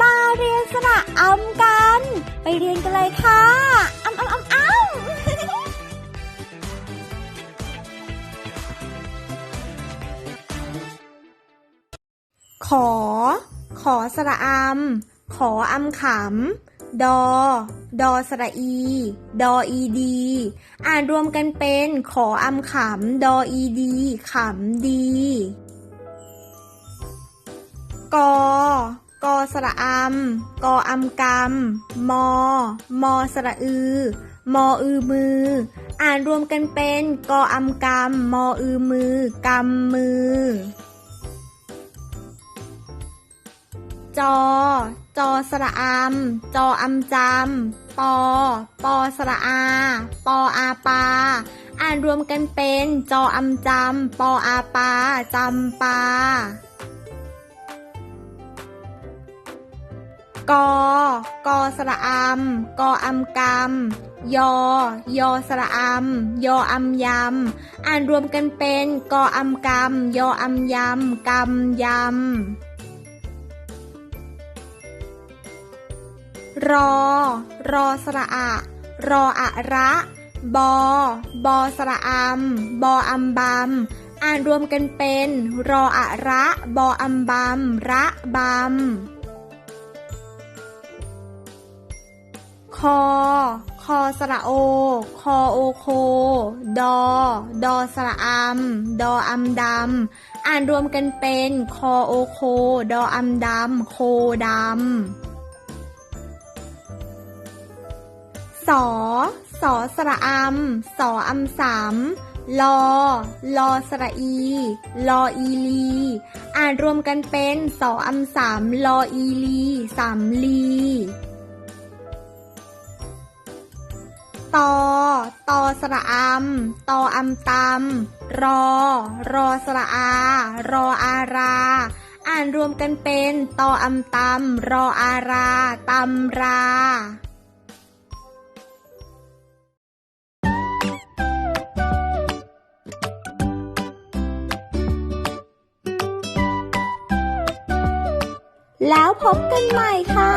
มาเรียนสระอำกัน ไปเรียนกันเลยค่ะอำอำอำอำขอ ขอสระอำขออำขำ ดอ ดอสระอี ดออีดี อ่านรวมกันเป็นขออำขำ ดออีดี ขำดี กอ กอสระอำกออำกำมอ มอสระอือ มออือมือ อ่านรวมกันเป็นกออำกำมออือมือกำมือ จอ จอสระอำจออำจำปอ ปอสระอา ปออาปา อ่านรวมกันเป็น จออำจำปออาปาจำปา กอกอสระอำกออำกำยอยอสระอำยออำยำอ่านรวมกันเป็นกออำกำยออำยำกำยำรอ รอสระอะรออะระ บอ บอสระอำบออำบำอ่านรวมกันเป็น รออะระ บออำบำระบำ คอ คอสระโอ คอโอโค ดอ ดอสระอำดออำดำ อ่านรวมกันเป็น คอโอโค ดออำดำ โคดำ สอ สอสระอำสออำสามลอ ลอสระอี ลออีลี อ่านรวมกันเป็น สออำสามลออีลีสามลี ตอ ตอสระอำตออำตำรอ รอสระอา รออารา อ่านรวมกันเป็น ตออำตำรออาราตำราแล้วพบกันใหม่ค่ะ